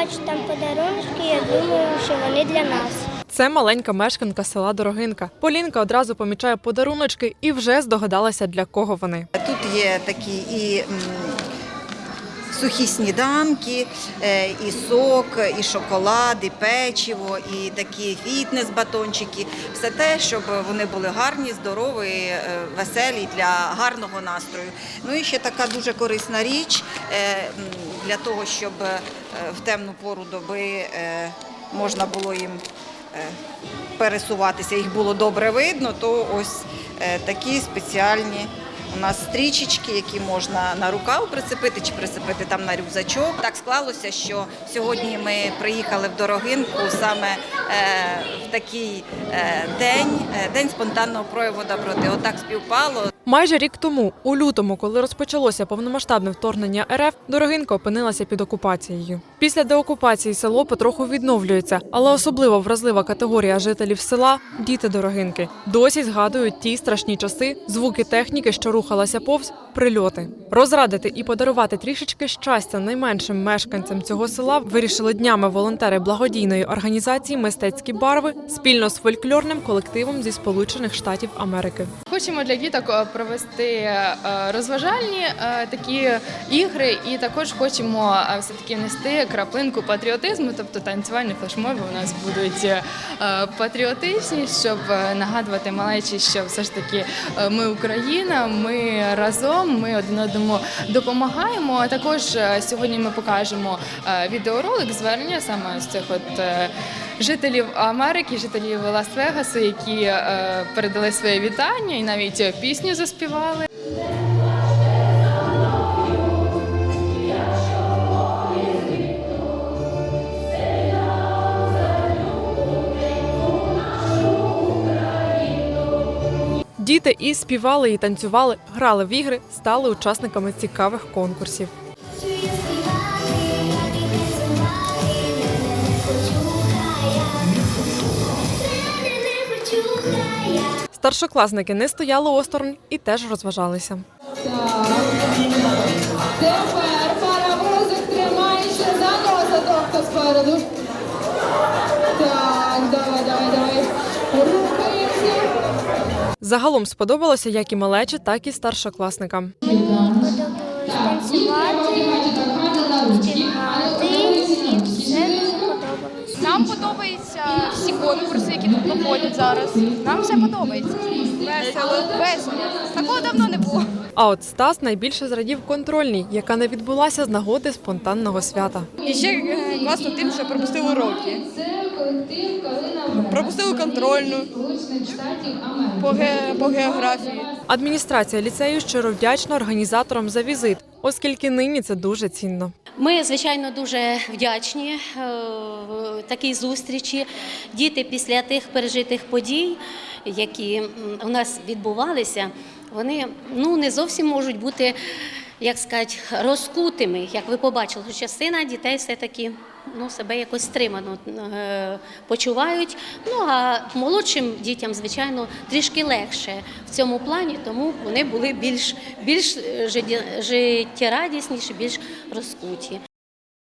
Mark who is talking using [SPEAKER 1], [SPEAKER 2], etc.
[SPEAKER 1] бачу там подарунки, я думаю, що вони для нас.
[SPEAKER 2] Це маленька мешканка села Дорогинка. Полінка одразу помічає подаруночки і вже здогадалася, для кого вони.
[SPEAKER 3] Тут є такі і сухі сніданки, е, і сок, і шоколад, і печиво, і такі фітнес-батончики. Все те, щоб вони були гарні, здорові, е, веселі для гарного настрою. Ну і ще така дуже корисна річ е, для того, щоб в темну пору доби можна було їм пересуватися, їх було добре видно, то ось такі спеціальні у нас стрічечки, які можна на рукав прицепити чи прицепити там на рюкзачок. Так склалося, що сьогодні ми приїхали в Дорогинку саме е, в такий е, день, е, день спонтанного прояву доброти. Отак співпало.
[SPEAKER 2] Майже рік тому, у лютому, коли розпочалося повномасштабне вторгнення РФ, Дорогинка опинилася під окупацією. Після деокупації село потроху відновлюється, але особливо вразлива категорія жителів села діти Дорогинки. Досі згадують ті страшні часи, звуки техніки, що рухалася повз, прильоти. Розрадити і подарувати трішечки щастя найменшим мешканцям цього села вирішили днями волонтери благодійної організації Мистецькі барви спільно з фольклорним колективом зі Сполучених Штатів Америки.
[SPEAKER 4] Хочемо для діток е, провести е, розважальні е, такі ігри, і також хочемо все таки внести краплинку патріотизму, тобто танцювальні флешмоби у нас будуть патріотичні, щоб нагадувати малечі, що все ж таки ми Україна, ми разом, ми один одному допомагаємо. А Також е, сьогодні ми покажемо е, відеоролик звернення саме з цих от. е, жителів Америки, жителів Лас-Вегасу, які передали своє вітання і навіть пісню заспівали.
[SPEAKER 2] Діти і співали, і танцювали, грали в ігри, стали учасниками цікавих конкурсів. Старшокласники не стояли осторонь і теж розважалися.
[SPEAKER 5] Тепер паровозик тримається за носа, тобто спереду.
[SPEAKER 2] Загалом сподобалося як і малечі, так і старшокласникам.
[SPEAKER 6] Нам подобаються всі конкурси, які тут проходять зараз. Нам все подобається. Весело. Весело. Такого давно не було.
[SPEAKER 2] А от Стас найбільше зрадів контрольній, яка не відбулася з нагоди спонтанного свята.
[SPEAKER 7] І ще е, класно тим, що пропустили уроки. Пропустили контрольну
[SPEAKER 5] Сполучених
[SPEAKER 7] по, ге- по географії.
[SPEAKER 2] Адміністрація ліцею щиро вдячна організаторам за візит, оскільки нині це дуже цінно.
[SPEAKER 8] Ми, звичайно, дуже вдячні е, такій зустрічі. Діти після тих пережитих подій, які у нас відбувалися, вони ну, не зовсім можуть бути, як сказати, розкутими. Як ви побачили, що частина дітей все-таки ну, себе якось стримано е, почувають. Ну а молодшим дітям, звичайно, трішки легше в цьому плані, тому вони були більш, більш е, життє- життєрадісніші, більш розкуті.